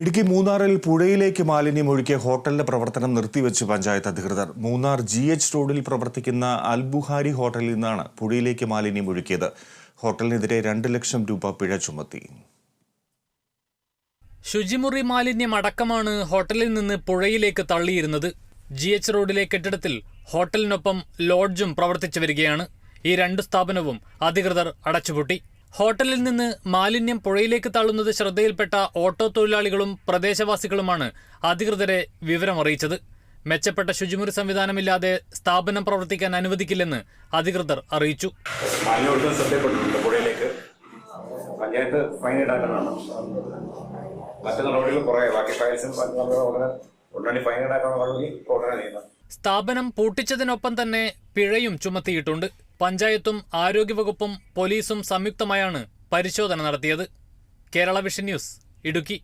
ഇടുക്കി മൂന്നാറിൽ പുഴയിലേക്ക് മാലിന്യം ഒഴുക്കിയ ഹോട്ടലിന്റെ പ്രവർത്തനം നിർത്തിവെച്ച് പഞ്ചായത്ത് അധികൃതർ. മൂന്നാർ ജി എച്ച് റോഡിൽ പ്രവർത്തിക്കുന്ന അൽബുഹാരി ഹോട്ടലിൽ നിന്നാണ് പുഴയിലേക്ക് മാലിന്യം ഒഴുക്കിയത്. ഹോട്ടലിനെതിരെ രണ്ട് ലക്ഷം രൂപ പിഴ ചുമത്തി. ശുചിമുറി മാലിന്യം അടക്കമാണ് ഹോട്ടലിൽ നിന്ന് പുഴയിലേക്ക് തള്ളിയിരുന്നത്. ജി എച്ച് റോഡിലെ കെട്ടിടത്തിൽ ഹോട്ടലിനൊപ്പം ലോഡ്ജും പ്രവർത്തിച്ചു വരികയാണ്. ഈ രണ്ട് സ്ഥാപനവും അധികൃതർ അടച്ചുപൂട്ടി. ഹോട്ടലിൽ നിന്ന് മാലിന്യം പുഴയിലേക്ക് തള്ളുന്നത് ശ്രദ്ധയിൽപ്പെട്ട ഓട്ടോ തൊഴിലാളികളും പ്രദേശവാസികളുമാണ് അധികൃതരെ വിവരമറിയിച്ചത് മെച്ചപ്പെട്ട ശുചിമുറി സംവിധാനമില്ലാതെ സ്ഥാപനം പ്രവർത്തിക്കാൻ അനുവദിക്കില്ലെന്ന് അധികൃതർ അറിയിച്ചു. പഞ്ചായത്ത് ഫൈൻ ഈടാക്കുന്നതാണ് മറ്റു നടപടികൾ കുറേ. ബാക്കി ഫയൽസും മറ്റു നടപടികൾ ഉടനെ ഉടനടി ഫൈൻ ഈടാക്കാനുള്ള നടപടി. ഇപ്പോൾ ഉടനെ സ്ഥാപനം പൂട്ടിച്ചതിനൊപ്പം തന്നെ പിഴയും ചുമത്തിയിട്ടുണ്ട്. പഞ്ചായത്തും ആരോഗ്യവകുപ്പും പോലീസും സംയുക്തമായാണ് പരിശോധന നടത്തിയത്. Kerala vision news Idukki.